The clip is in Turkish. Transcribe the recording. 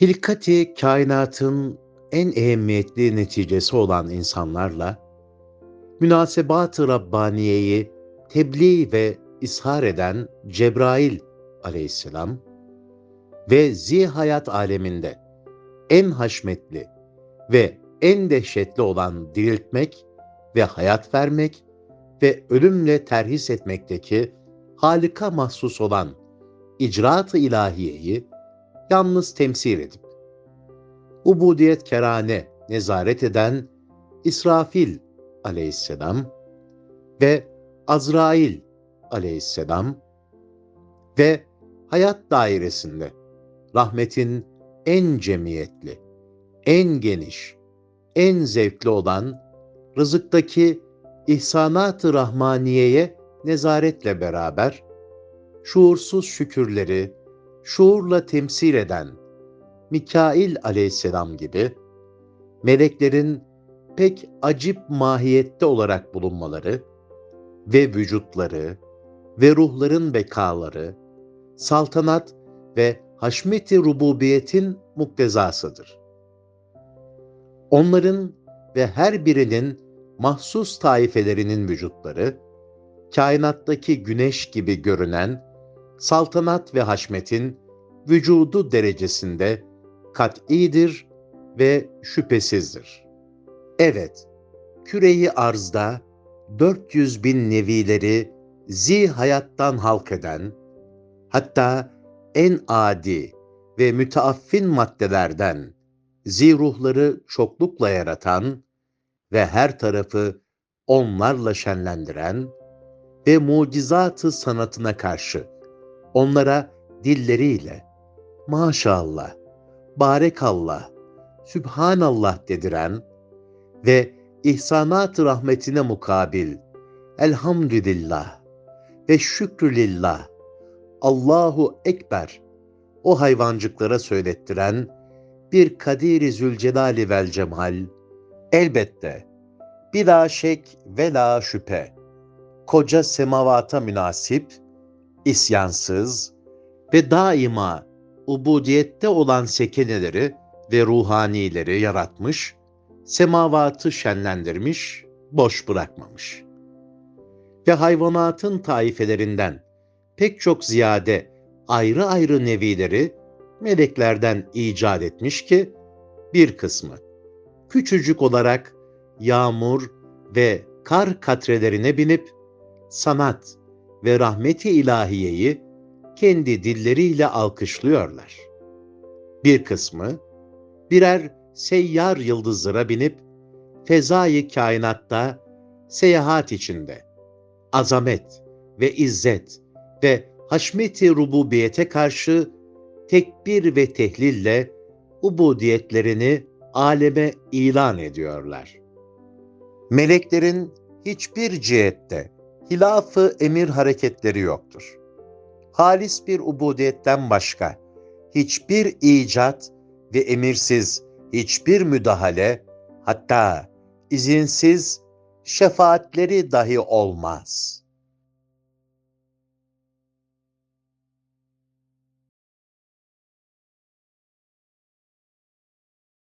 Hilkati kainatın en ehemmiyetli neticesi olan insanlarla, münasebat-ı Rabbaniye'yi tebliğ ve ishar eden Cebrail aleyhisselam ve zihayat aleminde en haşmetli ve en dehşetli olan diriltmek ve hayat vermek ve ölümle terhis etmekteki halika mahsus olan icraat-ı ilahiyeyi yalnız temsil edip, ubudiyet kerane nezaret eden İsrafil aleyhisselam ve Azrail aleyhisselam ve hayat dairesinde rahmetin en cemiyetli, en geniş, en zevkli olan rızıktaki ihsanat-ı rahmaniyeye nezaretle beraber şuursuz şükürleri şuurla temsil eden Mikail aleyhisselam gibi meleklerin pek acip mahiyette olarak bulunmaları ve vücutları ve ruhların bekaları, saltanat ve haşmeti rububiyetin muktezasıdır. Onların ve her birinin mahsus taifelerinin vücutları, kainattaki güneş gibi görünen saltanat ve haşmetin vücudu derecesinde kat'idir ve şüphesizdir. Evet, küreyi arzda 400 bin nevileri zi hayattan halk eden, hatta en adi ve müteaffin maddelerden zi ruhları çoklukla yaratan ve her tarafı onlarla şenlendiren ve mucizatı sanatına karşı onlara dilleriyle maşallah, barekallah, sübhanallah dediren ve ihsanat rahmetine mukabil elhamdülillah ve şükrülillah Allahu Ekber o hayvancıklara söylettiren bir Kadir-i Zülcelali vel Cemal elbette bila şek ve la şüphe koca semavata münasip isyansız ve daima ubudiyette olan sekeneleri ve ruhanileri yaratmış, semavatı şenlendirmiş, boş bırakmamış. Ve hayvanatın taifelerinden pek çok ziyade ayrı ayrı nevileri meleklerden icat etmiş ki, bir kısmı küçücük olarak yağmur ve kar katrelerine binip sanat ve rahmeti ilahiyeyi kendi dilleriyle alkışlıyorlar. Bir kısmı birer seyyar yıldızlara binip fezayı kainatta seyahat içinde azamet ve izzet ve haşmeti rububiyete karşı tekbir ve tehlille ubudiyetlerini aleme ilan ediyorlar. Meleklerin hiçbir cihette hilafı emir hareketleri yoktur. Halis bir ubudiyetten başka hiçbir icat ve emirsiz hiçbir müdahale hatta izinsiz şefaatleri dahi olmaz.''